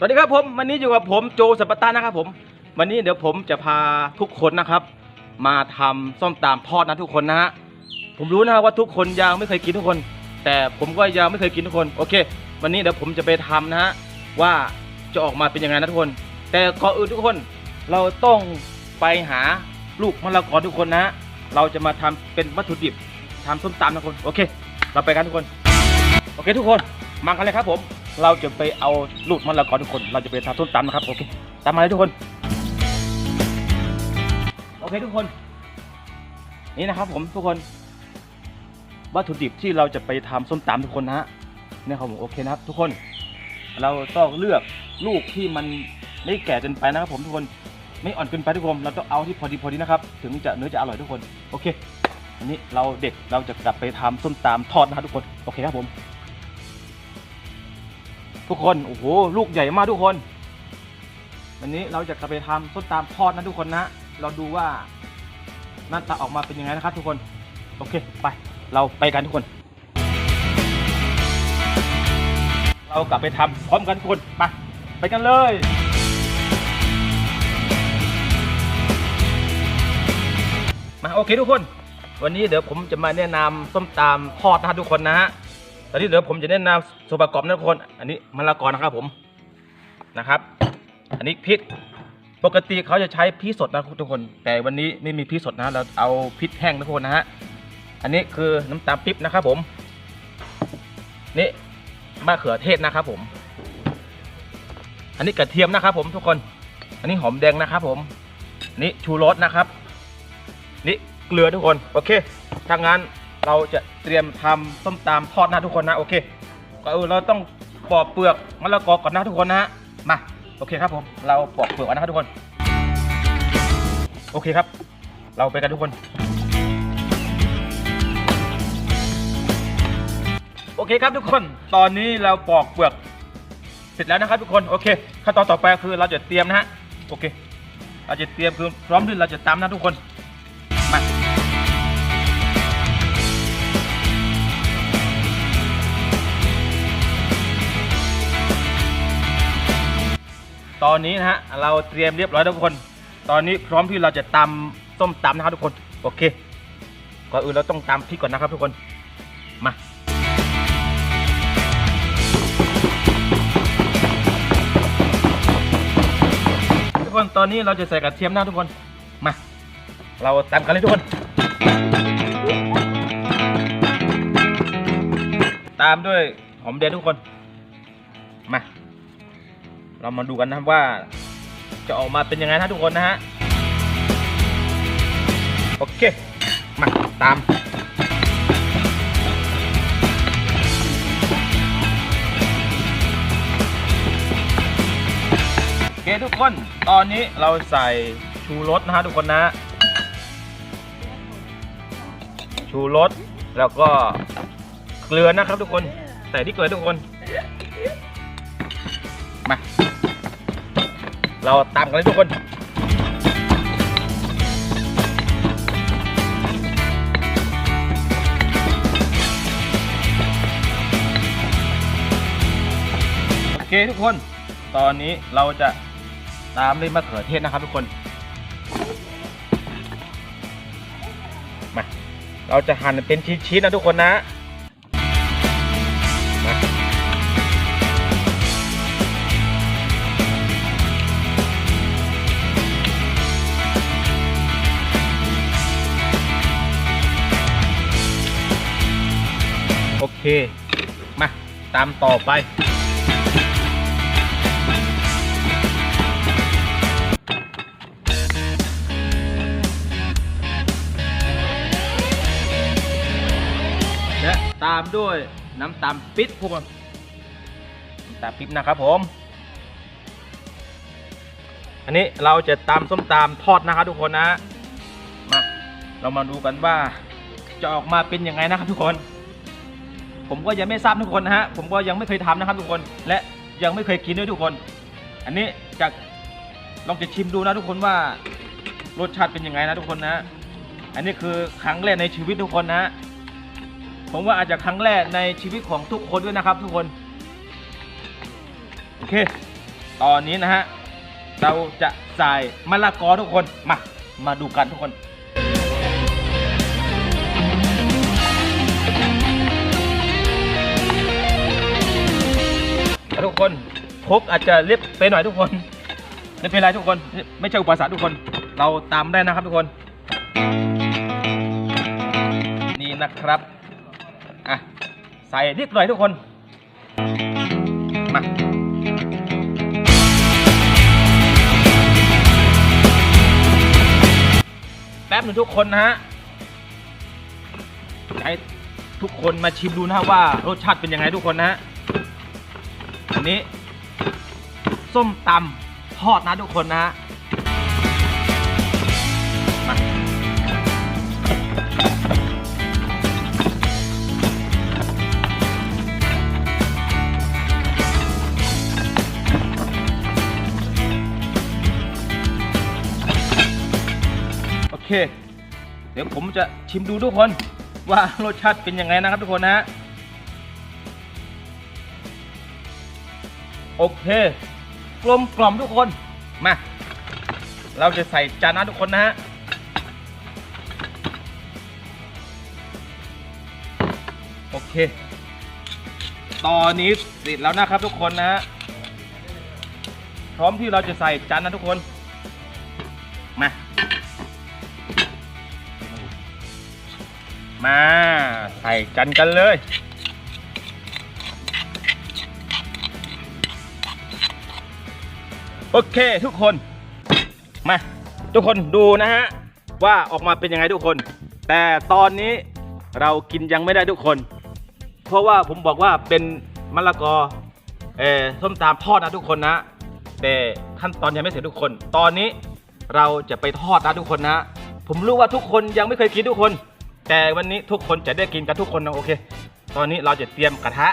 สวัสดีครับผมวันนี้อยู่กับผมโจสัปปะตานะครับผม วันนี้เดี๋ยวผมจะพาทุกคนนะครับ มาทำส้มตำทอดนะทุกคนนะฮะผมรู้นะว่าทุกคนยังไม่เคยกินทุกคน แต่ผมก็ยังไม่เคยกินทุกคนโอเค วันนี้เดี๋ยวผมจะไปทำนะฮะว่าจะออกมาเป็นยังไงนะทุกคน แต่ก่อนอื่นทุกคนเราต้องไปหาลูกมะละกอทุกคนนะเราจะมาทำเป็นวัตถุดิบทำส้มตำนะทุกคนโอเค เราไปกันทุกคน โอเคทุกคนมากันเลยครับผม เราจะไปเอาลูกมะละกอทุกคน เราจะไปทำส้มตำนะครับ โอเค ตามมาเลยทุกคน โอเคทุกคน นี่นะครับ ผมทุกคน วัตถุดิบที่เราจะไปทำส้มตำทุกคนนะฮะเนี่ยครับผมโอเคนะครับ ทุกคน เราต้องเลือกลูกที่มันไม่แก่เกินไปนะครับ ผมทุกคน ไม่อ่อนเกินไปทุกคน เราต้องเอาที่พอดีพอดีนะครับ ถึงจะเนื้อจะอร่อยทุกคน โอเค อันนี้เราเด็กเราจะกลับไปทำส้มตำทอดนะครับทุกคน โอเคครับผม ทุกคน โอ้โห ลูกใหญ่มากทุกคน วันนี้เราจะกลับไปทำส้มตำทอดนะทุกคนนะ เราดูว่าหน้าตาออกมาเป็นยังไงนะครับ ทุกคน โอเค ไป เราไปกันทุกคน เรากลับไปทำพร้อมกันทุกคนไปไปกันเลยมาโอเคทุกคน วันนี้เดี๋ยวผมจะมาแนะนำส้มตำทอดนะครับทุกคนนะฮะ ตอนนี้เดี๋ยวผมจะแนะนำส่วนประกอบนะทุกคน อันนี้มะละกอนะครับผมนะครับ อันนี้พริกปกติเขาจะใช้พริกสดนะทุกคน แต่วันนี้ไม่มีพริกสดนะเราเอาพริกแห้งนะทุกคนนะฮะอันนี้คือน้ำตาลปิ๊บนะครับผมนี่มะเขือเทศนะครับผม อันนี้กระเทียมนะครับผมทุกคน อันนี้หอมแดงนะครับผมนี่ชูรสนะครับ นี่เกลือทุกคนโอเคถ้างั้น เราจะเตรียมทำส้มตำทอดนะทุกคนนะโอเคก็เราต้องปอกเปลือกมะละกอก่อนนะทุกคนนะฮะมาโอเคครับผมเราปอกเปลือกก่อนนะครับทุกคน โอเคครับ เราไปกันทุกคน โอเคครับทุกคน ตอนนี้เราปอกเปลือกเสร็จแล้วนะครับทุกคนโอเคขั้นตอนต่อไปคือเราจะเตรียมนะฮะโอเค เราจะเตรียมคือพร้อมที่เราจะตำนะทุกคน ตอนนี้นะฮะเราเตรียมเรียบร้อยแล้วทุกคน ตอนนี้พร้อมที่เราจะตำส้มตำนะครับทุกคนโอเคก่อนอื่นเราต้องตำพริกก่อนนะครับทุกคนมาทุกคนตอนนี้เราจะใส่กระเทียมนะทุกคนมาเราตามกันเลยทุกคนตามด้วยหอมแดงทุกคนมา เรามาดูกันนะครับว่าจะออกมาเป็นยังไงนะทุกคนนะฮะ โอเค มา ตามโอเคทุกคน ตอนนี้เราใส่ชูรสนะฮะทุกคนนะ ชูรสแล้วก็เกลือนะครับทุกคน ใส่ที่เกลือทุกคน มา เราตามกันเลยทุกคนโอเคทุกคน ตอนนี้เราจะตามด้วยมะเขือเทศนะครับทุกคน มา เราจะหั่นเป็นชิ้นๆนะทุกคนนะ มา ตามต่อไป และตามด้วยน้ำตาลปิดพวกคนน้ำตาลปิดนะครับผม อันนี้เราจะตำส้มตำทอดนะครับทุกคนนะ มา เรามาดูกันว่าจะออกมาเป็นยังไงนะครับทุกคน ผมก็ยังไม่ทราบทุกคนนะฮะผมก็ยังไม่เคยทำนะครับทุกคน และยังไม่เคยกินด้วยทุกคน อันนี้จะลองจะชิมดูนะทุกคนว่ารสชาติเป็นยังไงนะทุกคนนะ อันนี้คือครั้งแรกในชีวิตทุกคนนะ ผมว่าอาจจะครั้งแรกในชีวิตของทุกคนด้วยนะครับ ทุกคนโอเค ตอนนี้นะฮะเราจะใส่มะละกอทุกคนมามาดูกันทุกคน ทุกคนพกอาจจะเล็บไปหน่อยทุกคนไม่เป็นไรทุกคนไม่ใช่อุปสรรคทุกคน เราตามได้นะครับทุกคน นี่นะครับอะใส่นิดหน่อยทุกคนมาแป๊บหนึ่งทุกคนนะฮะให้ทุกคนมาชิมดูนะว่ารสชาติเป็นยังไงทุกคนนะฮะ อันนี้ ส้มตำทอดนะทุกคนนะฮะโอเค เดี๋ยวผมจะชิมดูทุกคนว่ารสชาติเป็นยังไงนะครับทุกคนนะฮะ โอเค กลมกล่อมทุกคน มา เราจะใส่จานนะทุกคนนะฮะ โอเค ตอนนี้เสร็จแล้วนะครับทุกคนนะฮะ พร้อมที่เราจะใส่จานนะทุกคน มา มา ใส่จานกันเลย เคทุกคน มา ทุกคนดูนะฮะ ว่าออกมาเป็นยังไงทุกคน แต่ตอนนี้เรากินยังไม่ได้ทุกคน เพราะว่าผมบอกว่าเป็นมะละกอเอ่อส้มตำทอดนะทุกคนนะ แต่ขั้นตอนยังไม่เสร็จทุกคน ตอนนี้เราจะไปทอดนะทุกคนนะ ผมรู้ว่าทุกคนยังไม่เคยกินทุกคน แต่วันนี้ทุกคนจะได้กินกันทุกคนนะโอเค ตอนนี้เราจะเตรียมกระทะ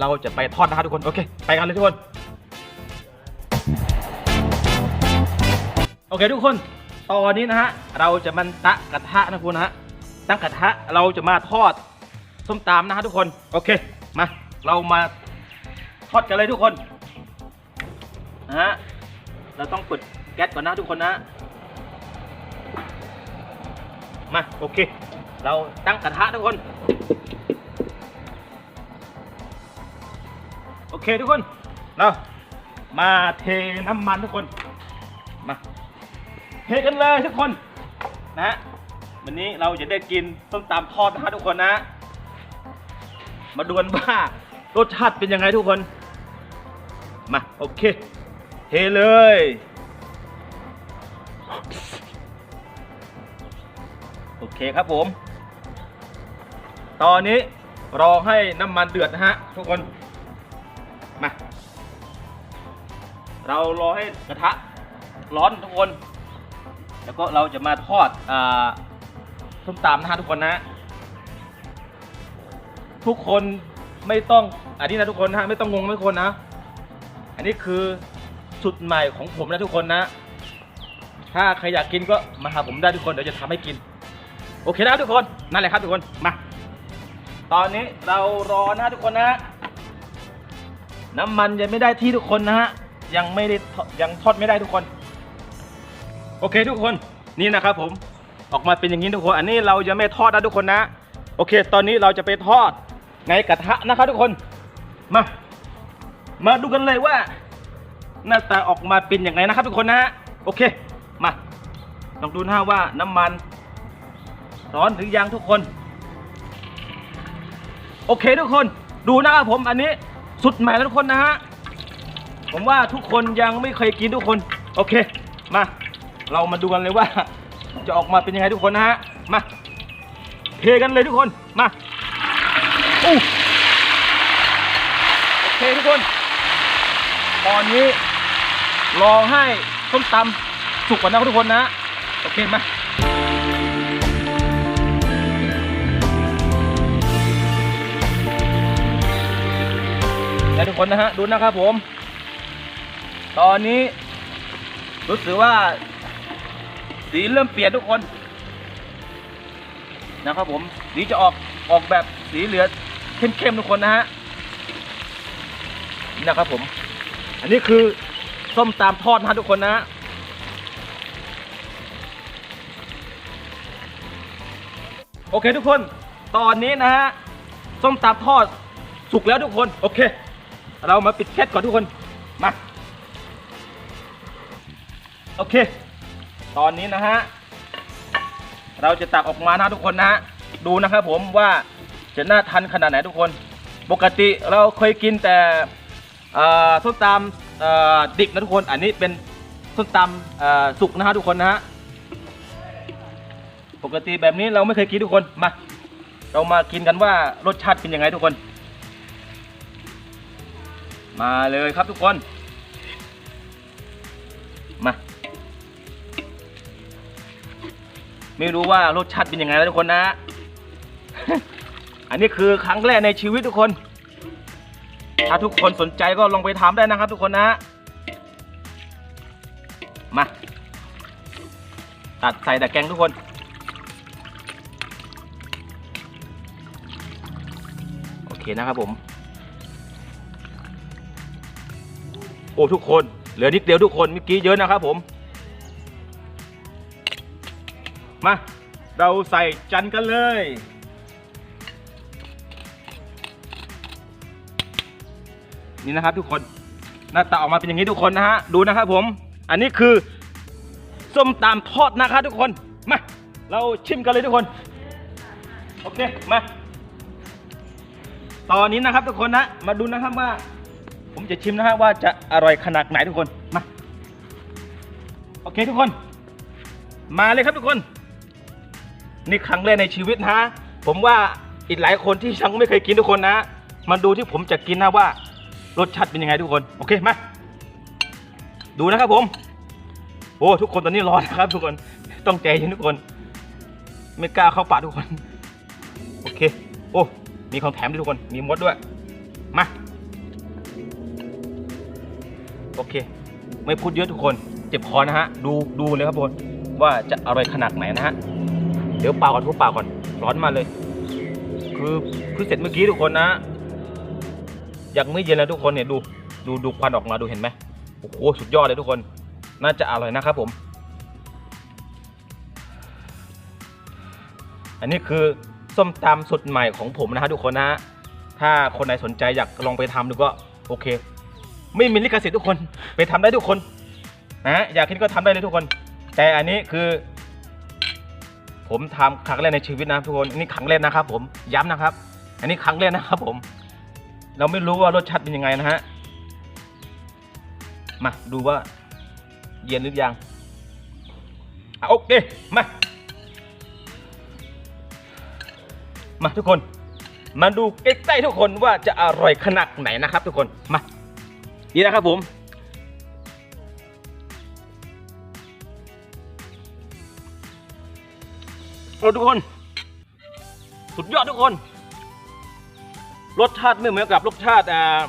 เราจะไปทอดนะทุกคนโอเค ไปกันเลยทุกคน อเคทุกคน ตอนนี้นะฮะ เราจะมันตะกระทะนะคุณนะฮะ ตั้งกระทะเราจะมาทอดส้มตำนะฮะทุกคน โอเค มา เรามาทอดกันเลยทุกคนนะฮะ เราต้องเปิดแก๊สก่อนนะทุกคนนะ มา โอเค เราตั้งกระทะทุกคน โอเคทุกคน เรามาเทน้ำมันทุกคน เทกันเลยทุกคนนะฮะวันนี้เราจะได้กินส้มตำทอดนะฮะทุกคนนะ มาดูกันว่ารสชาติเป็นยังไงทุกคน มาโอเคเทเลยโอเคครับผม ตอนนี้รอให้น้ำมันเดือดนะฮะทุกคน มา เรารอให้กระทะร้อนทุกคน แล้วก็เราจะมาทอดอ่าส้มตำนะฮะทุกคนนะ ทุกคนไม่ต้อง อันนี้นะทุกคนนะไม่ต้องงงทุกคนนะ อันนี้คือสุดใหม่ของผมนะทุกคนนะ ถ้าใครอยากกินก็มาหาผมได้ทุกคนเดี๋ยวจะทำให้กิน โอเคนะครับทุกคนนั่นแหละครับทุกคนมาตอนนี้เรารอนะทุกคนนะ น้ำมันยังไม่ได้ที่ทุกคนนะฮะยังไม่ได้ยังทอดไม่ได้ทุกคน โอเคทุกคนนี่นะครับผมออกมาเป็นอย่างนี้ทุกคน อันนี้เราจะไม่ทอดนะทุกคนนะ โอเค ตอนนี้เราจะไปทอดในกระทะนะครับทุกคนมา มาดูกันเลยว่า หน้าตาออกมาเป็นอย่างไรนะครับทุกคนนะฮะโอเคมาลองดูนะว่าน้ำมัน ร้อนหรือยังทุกคน โอเคทุกคนดูนะครับผมอันนี้สุดใหม่แล้วทุกคนนะฮะผมว่าทุกคนยังไม่เคยกินทุกคน โอเคมา เรามาดูกันเลยว่า จะออกมาเป็นยังไงทุกคนนะฮะ มาเทกันเลยทุกคน มาอู้โอเคทุกคน ตอนนี้รอให้ส้มตำสุกก่อนนะทุกคนนะ โอเคมาและทุกคนนะฮะ ดูนะครับผม ตอนนี้รู้สึกว่า สีเริ่มเปลี่ยนทุกคนนะครับผมสีจะออกออกแบบสีเหลือเข้มๆทุกคนนะฮะนี่นะครับผม อันนี้คือส้มตำทอดนะทุกคนนะฮะโอเคทุกคน ตอนนี้นะฮะส้มตำทอดสุกแล้วทุกคน โอเค เรามาปิดแก๊สก่อนทุกคน มา โอเค ตอนนี้นะฮะ เราจะตักออกมานะทุกคนนะฮะ ดูนะครับผมว่าจะน่าทันขนาดไหนทุกคน ปกติเราเคยกินแต่ส้มตำดิบนะทุกคน อันนี้เป็นส้มตำสุกนะฮะทุกคนนะฮะ ปกติแบบนี้เราไม่เคยกินทุกคน มา เรามากินกันว่ารสชาติเป็นยังไงทุกคน มาเลยครับทุกคน ไม่รู้ว่ารสชาติเป็นยังไงแล้วทุกคนนะ อันนี้คือครั้งแรกในชีวิตทุกคน ถ้าทุกคนสนใจก็ลองไปทำได้นะครับ ทุกคนนะ มา ตัดใส่ตะแกรงทุกคนโอเคนะครับผมโอ้ทุกคนเหลือนิดเดียวทุกคนเมื่อกี้เยอะนะครับผม มา เราใส่จันกันเลย นี่นะครับทุกคน หน้าตาออกมาเป็นอย่างนี้ทุกคนนะฮะ ดูนะครับผม อันนี้คือส้มตำทอดนะครับทุกคน มา เราชิมกันเลยทุกคน โอเค มา ตอนนี้นะครับทุกคนนะ มาดูนะครับว่า ผมจะชิมนะฮะว่าจะอร่อยขนาดไหนทุกคน มา โอเคทุกคน มาเลยครับทุกคน นี่ครั้งแรกในชีวิตนะ ผมว่าอีกหลายคนที่ยังไม่เคยกินทุกคนนะมาดูที่ผมจะกินนะว่ารสชาติเป็นยังไงทุกคน โอเคมา ดูนะครับผม โอ้ทุกคนตอนนี้ร้อนนะครับ ทุกคน ต้องใจเย็นทุกคน ไม่กล้าเข้าปากทุกคน โอเค โอ้ มีของแถมด้วยทุกคน มีมดด้วย มา โอเค ไม่พูดเยอะทุกคน เจ็บคอนะฮะ ดูดูเลยครับทุกคนว่าจะอร่อยขนาดไหนนะฮะ ดี๋ยวเป่าก่อนทุบเป่าก่อนร้อนมาเลย คือเพิ่งเสร็จเมื่อกี้ทุกคนนะอยังไม่เย็นเลยทุกคนเนี่ยดูดูดูควันออกมาดูเห็นไหมโอ้โหสุดยอดเลยทุกคน น่าจะอร่อยนะครับผม อันนี้คือส้มตำสุดใหม่ของผมนะฮะทุกคนนะฮะถ้าคนไหนสนใจอยากลองไปทำดูก็โอเค ไม่มีลิขสิทธิ์ทุกคนไปทำได้ทุกคนนะอยากกินก็ทำได้เลยทุกคน แต่อันนี้คือ ผมทำครั้งแรกในชีวิตนะทุกคนอันนี้ครั้งแรกนะครับผมย้ำนะครับ อันนี้ครั้งแรกนะครับผม เราไม่รู้ว่ารสชาติเป็นยังไงนะฮะมาดูว่า เย็นหรือยังอะโอเคมามาทุกคน มาดูใกล้ๆทุกคนว่าจะอร่อยขนาดไหนนะครับ ทุกคนมานี่นะครับผม โอ้ทุกคน สุดยอดทุกคน รสชาติไม่เหมือนกับรสชาติอ่า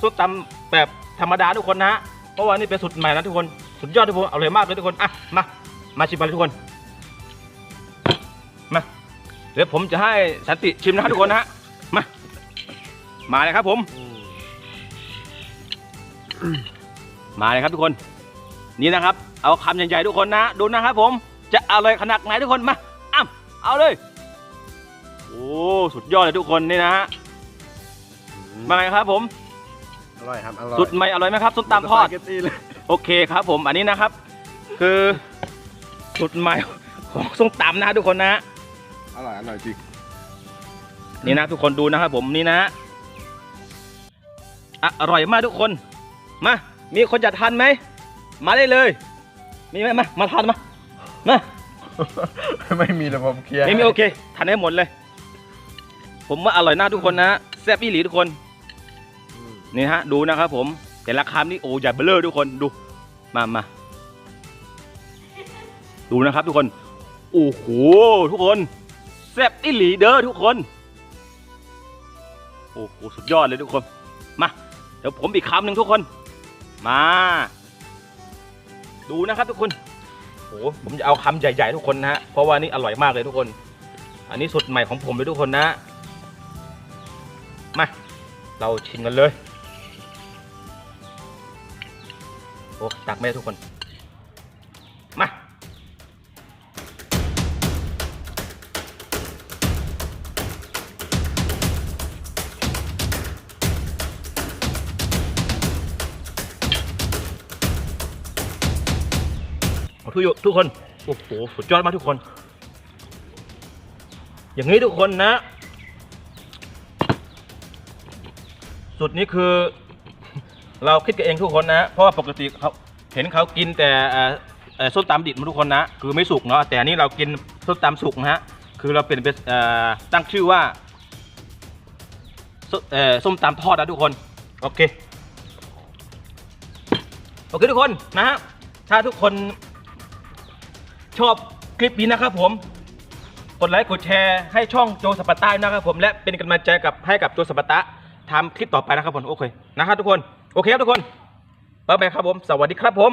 ส้มตำแบบธรรมดาทุกคนนะฮะเพราะว่านี่เป็นสูตรใหม่นะทุกคน สุดยอดทุกคนอร่อยมากเลยทุกคนอะมามาชิมกันเลยทุกคนมาเดี๋ยวผมจะให้สันติชิมนะทุกคนนะฮะมามาเลยครับผม มาเลยครับทุกคน นี่นะครับ เอาคำใหญ่ๆทุกคนนะดูนะครับผมจะอร่อยขนาดไหนทุกคนมา เอาเลย โอ้ สุดยอดเลยทุกคนนี่นะฮะมาไงครับผม อร่อยครับอร่อยสุดใหม่อร่อยไหมครับส้มตำทอดสปาเกตตี้เลยโอเคครับผมอันนี้นะครับ คือสุดใหม่ของส้มตำนะฮะทุกคนนะฮะอร่อยอร่อยจริงนี่นะทุกคนดูนะครับผมนี่นะฮะอะอร่อยมากทุกคน มา มีคนจะทานไหม มาได้เลย มีไหมมา มาทานมา มา ไม่มีแต่ผมเคลียร์ไม่มีโอเคทานได้หมดเลย ผมว่าอร่อยน่าทุกคนนะแซ่บอีหลีทุกคนอืมนี่ฮะ ดูนะครับผม แต่ละคำนี่โอ้ใหญ่เบลเลอร์ทุกคนดูมามาดูนะครับทุกคนโอ้โหทุกคนแซ่บอีหลีเด้อทุกคนโอ้โหสุดยอดเลยทุกคนมาเดี๋ยวผมอีกคำหนึ่งทุกคน มา ดูนะครับทุกคนโอ้โหผมจะเอาคำใหญ่ๆทุกคนนะฮะเพราะว่านี่อร่อยมากเลยทุกคน อันนี้สุดใหม่ของผมเลยทุกคนนะมาเราชิมกันเลยโอ้ตักไม่ได้ทุกคน ทุกทุกคนโอ้โหสุดยอดมากทุกคน อย่างนี้ทุกคนนะ สุดนี้คือ เราคิดกันเองทุกคนนะ เพราะว่าปกติเขาเห็นเขากินแต่ส้มตำดิบมาทุกคนนะ คือไม่สุกเนาะแต่อันนี้เรากินส้มตำสุกนะฮะคือเราเปลี่ยนเป็นตั้งชื่อว่าส้มตำทอดนะทุกคน โอเค โอเคทุกคนนะฮะถ้าทุกคน ชอบคลิปนี้นะครับผม กดไลค์กดแชร์ให้ช่องโจสปาร์ต้านะครับผมและเป็นกำลังใจกับให้กับโจสปาร์ต้าทำคลิปต่อไปนะครับผมโอเคนะครับทุกคนโอเคครับทุกคนบ๊ายบายครับผม สวัสดีครับผม